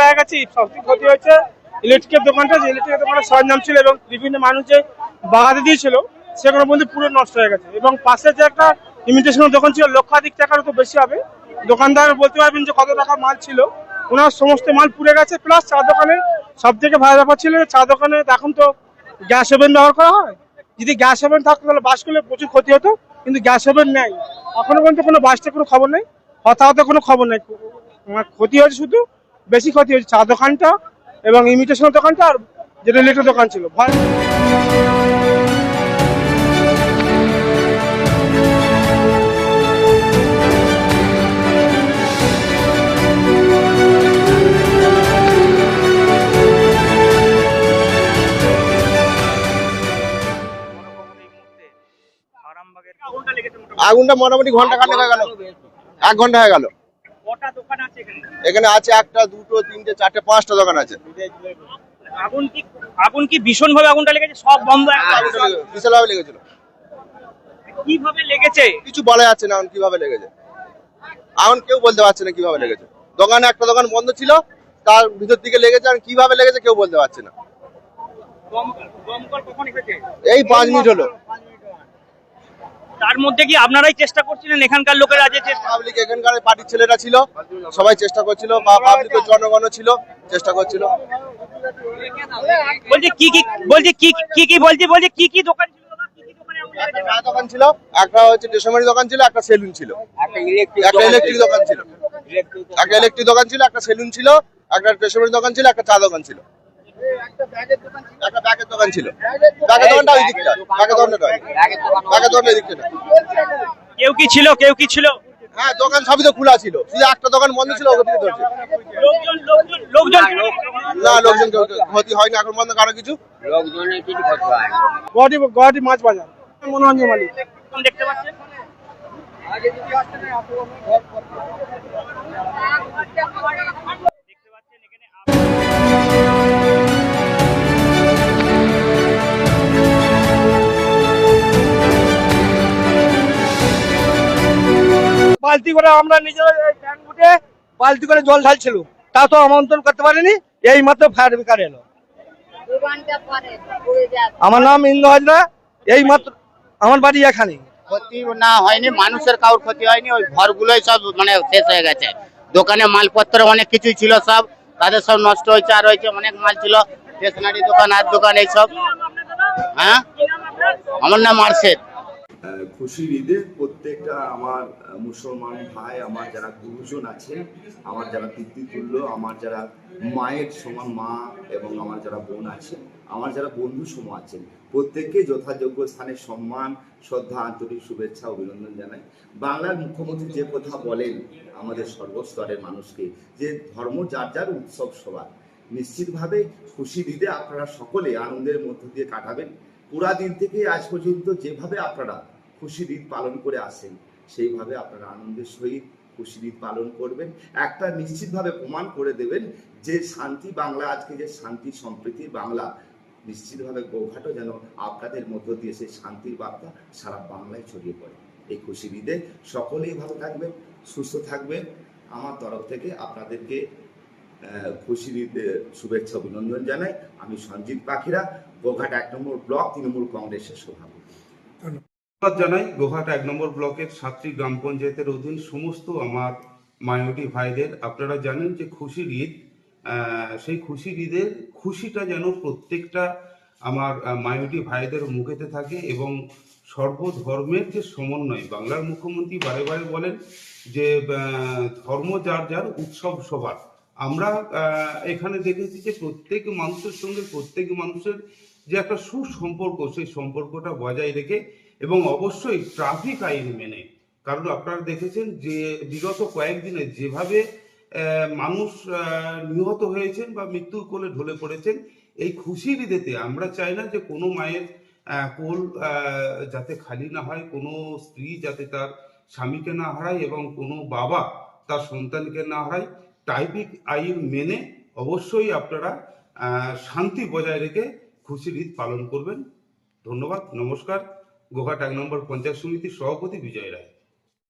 হয়ে গেছে ক্ষতি হয়েছে ইলেকট্রিকের দোকানটা ইলেকট্রিকের দোকানের ছিল এবং বিভিন্ন পুরো নষ্ট হয়ে গেছে। এবং পাশে যে একটা দোকান ছিল, লক্ষাধিক টাকারও তো বেশি হবে। দোকানদার বলতে পারবেন যে কত টাকা মাল ছিল। ওনার সমস্ত মাল পুড়ে গেছে প্লাস চা দোকানে সব থেকে ভালো ব্যাপার ছিল চা দোকানে এখন তো গ্যাস ওভেন ব্যবহার করা হয়। যদি গ্যাস ওভেন থাকতো তাহলে বাস করলে প্রচুর ক্ষতি হতো, কিন্তু গ্যাস ওভেন নেই। এখনও পর্যন্ত কোনো বাসটা কোনো খবর নেই। হতাহত কোনো খবর নেই। আমার ক্ষতি হয়েছে শুধু। বেশি ক্ষতি হয়েছে চা দোকানটা এবং ইমিটেশনের দোকানটা আর যেটা ইলেকট্রিক দোকান ছিল। আগুনটা মোটামুটি ঘণ্টা খানেক হয়ে গেল। এক ঘণ্টা হয়ে গেল। কটা দোকান আছে এখানে? এখানে আছে একটা দুটো তিনটে চারটে পাঁচটা দোকান আছে। আগুন কি আগুন কি ভীষণ ভাবে আগুনটা লেগেছে? সব বন্ধ একদম। বিশালভাবে লেগেছিল। কীভাবে লেগেছে? কিছু বলা যাচ্ছে না কীভাবে লেগেছে। এখন কেউ বলতে পারছে না কীভাবে লেগেছে। দোকানে একটা দোকান বন্ধ ছিল তার ভিতর দিকে লেগেছে আর কীভাবে লেগেছে কেউ বলতে পারছে না। এই পাঁচ মিনিট হলো। তার মধ্যে কি আপনারাই চেষ্টা করছিলেন এখানকার লোকেরা যে পাবলিক এখানকার পার্টির ছেলেরা ছিল সবাই চেষ্টা করছিল বা পাবলিকের জনগণও ছিল চেষ্টা করছিল। বলছি কি কি বলছি কি কি- বলছি বলছি কি কি দোকান ছিল দাদা? কি কি দোকানে আগুন একটা দোকান ছিল একটা হচ্ছে স্টেশনারি দোকান ছিল একটা সেলুন ছিল। একটা ইলেকট্রিক দোকান ছিল। একটা ইলেকট্রিক দোকান ছিল একটা সেলুন ছিল একটা স্টেশনারি দোকান ছিল একটা চা দোকান ছিল। একটা ব্যাগের দোকান ছিল ব্যাগের দোকানটা ওই দিকটা ব্যাগের দোকানটা নয় ব্যাগের দোকানটা ওই দিকটা কেউ কি ছিল কেউ কি ছিল হ্যাঁ দোকান সবই তো খোলা ছিল শুধু একটা দোকান বন্ধ ছিল দিকে ধরছে লোকজন লোকজন লোকজন না লোকজন ক্ষতি হয়নি এখন বন্ধ কারও কিছু গুয়াহাটি গুয়াহাটি মাছ বাজার মনোরঞ্জন মালিক দেখতে পাচ্ছেন দেখতে পাচ্ছেন বালতি করে আমরা নিজেরা ট্যাঙ্ক উঠে বালতি করে জল ঢালছিল তা তো আমন্ত্রণ করতে পারিনি এই মাত্র ফায়ার ব্রিগেড এলো। আমার নাম ইন্দ্র হাজরা এই মাত্র আমার বাড়ি এখানে ক্ষতি না হয়নি, মানুষের কারোর ক্ষতি হয়নি, ওই ঘরগুলোই সব মানে শেষ হয়ে গেছে। দোকানে মালপত্র অনেক কিছুই ছিল সব, তাদের সব নষ্ট হয়েছে, আর হয়েছে অনেক মাল ছিল স্টেশনারি দোকান, আর দোকান, এইসব। হ্যাঁ? আমার নাম আরশেদ। খুশির ঈদে প্রত্যেকটা আমার মুসলমান ভাই, আমার যারা গুরুজন আছেন আমার যারা পিতৃতুল্য আমার যারা মায়ের সমান মা এবং আমার যারা বোন আছেন আমার যারা বন্ধু সম আছেন, প্রত্যেককে যথাযোগ্য স্থানে সম্মান, শ্রদ্ধা, আন্তরিক শুভেচ্ছা, অভিনন্দন জানাই। বাংলার মুখ্যমন্ত্রী যে কথা বলেন আমাদের সর্বস্তরের মানুষকে, যে ধর্ম যার যার উৎসব সবার, নিশ্চিতভাবে খুশি ঈদে আপনারা সকলে আনন্দের মধ্য দিয়ে কাটাবেন। পুরা দিন থেকে আজ পর্যন্ত যেভাবে আপনারা খুশির ঈদ পালন করে আসেন। সেইভাবে আপনারা আনন্দের সহিত খুশির ঈদ পালন করবেন। একটা নিশ্চিতভাবে প্রমাণ করে দেবেন যে শান্তি বাংলা, আজকে যে শান্তি সম্প্রীতির বাংলা, নিশ্চিতভাবে গৌঘাটও যেন আপনাদের মধ্য দিয়ে সেই শান্তির বার্তা সারা বাংলায় ছড়িয়ে পড়ে। এই খুশির ঈদে সকলেই ভালো থাকবেন, সুস্থ থাকবেন। আমার তরফ থেকে আপনাদেরকে খুশির ঈদের শুভেচ্ছা অভিনন্দন জানাই। আমি সঞ্জীব পাখিরা, গোঘাট এক নম্বর ব্লক তৃণমূল কংগ্রেসের সভাপতি। ধন্যবাদ জানাই। গোহাট এক নম্বর ব্লকের সাতটি গ্রাম পঞ্চায়েতের অধীন সমস্ত আমার মাইনরিটি ভাইদের। আপনারা জানেন যে খুশির ঈদ সেই খুশির ঈদের খুশিটা যেন প্রত্যেকটা আমার মাইনরিটি ভাইদের মুখেতে থাকে এবং সর্বধর্মের যে সমন্বয়, বাংলার মুখ্যমন্ত্রী বারে বারে বলেন যে ধর্ম যার যার উৎসব সবার। আমরা এখানে দেখেছি যে প্রত্যেক মানুষের সঙ্গে প্রত্যেক মানুষের যে একটা সুসম্পর্ক, সেই সম্পর্কটা বজায় রেখে এবং অবশ্যই ট্রাফিক আইন মেনে। কারণ আপনারা দেখেছেন যে বিগত কয়েকদিনে যেভাবে মানুষ নিহত হয়েছেন বা মৃত্যুর কোলে ঢলে পড়েছেন, এই খুশির ঈদেতে আমরা চাই না যে কোনো মায়ের কোল যাতে খালি না হয়, কোনো স্ত্রী যাতে তার স্বামীকে না হারায় এবং কোনো বাবা তার সন্তানকে না হারায়। ট্রাফিক আইন মেনে অবশ্যই আপনারা শান্তি বজায় রেখে খুশির ঈদ পালন করবেন। ধন্যবাদ, নমস্কার। গোঘাট এক নম্বর পঞ্চায়েত সমিতির সভাপতি বিজয় রায়।